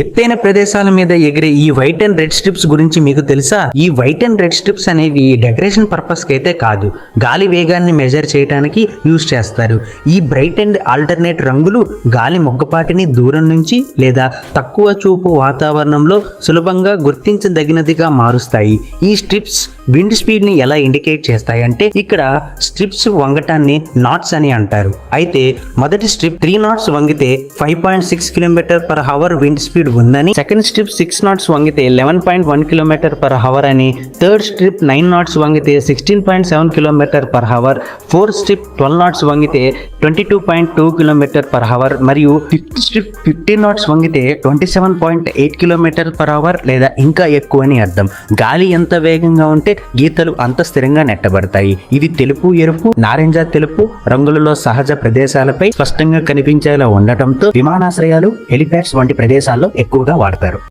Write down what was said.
ఎత్తైన ప్రదేశాల మీద ఎగిరే ఈ వైట్ అండ్ రెడ్ స్ట్రిప్స్ గురించి మీకు తెలుసా? ఈ వైట్ అండ్ రెడ్ స్ట్రిప్స్ అనేవి డెకరేషన్ పర్పస్కి అయితే కాదు. గాలి వేగాన్ని మెజర్ చేయడానికి యూజ్ చేస్తారు. ఈ బ్రైట్ అండ్ ఆల్టర్నేట్ రంగులు గాలి మొగ్గపాటిని దూరం నుంచి లేదా తక్కువ చూపు వాతావరణంలో సులభంగా గుర్తించదగినదిగా మారుస్తాయి. ఈ స్ట్రిప్స్ విండ్ స్పీడ్ని ఎలా ఇండికేట్ చేస్తాయి అంటే ఇక్కడ స్ట్రిప్స్ వంగటాన్ని నాట్స్ అని అంటారు. అయితే మొదటి strip three knots వంగితే five point six kilometre per hour wind speed ఉందని. Second strip six knots వంగితే eleven point one kilometre per hour అని. Third strip nine knots వంగితే sixteen point seven kilometre per hour fourth strip twelve knots వంగితే twenty two point two kilometre per hour మరియు fifth strip fifteen knots వంగితే twenty seven point eight kilometre per hour లేదా ఇంకా ఎక్కువ అని అర్థం. గాలి ఎంత వేగంగా ఉంటే గీతలు అంత స్థిరంగా నెట్టబడతాయి. ఇది తెలుపు ఎరుపు నారింజ తెలుపు రంగులలో సహజ ప్రదేశాలపై స్పష్టంగా కనిపించేలా ఉండటంతో విమానాశ్రయాలు హెలిప్యాడ్స్ వంటి ప్రదేశాల్లో ఎక్కువగా వాడతారు.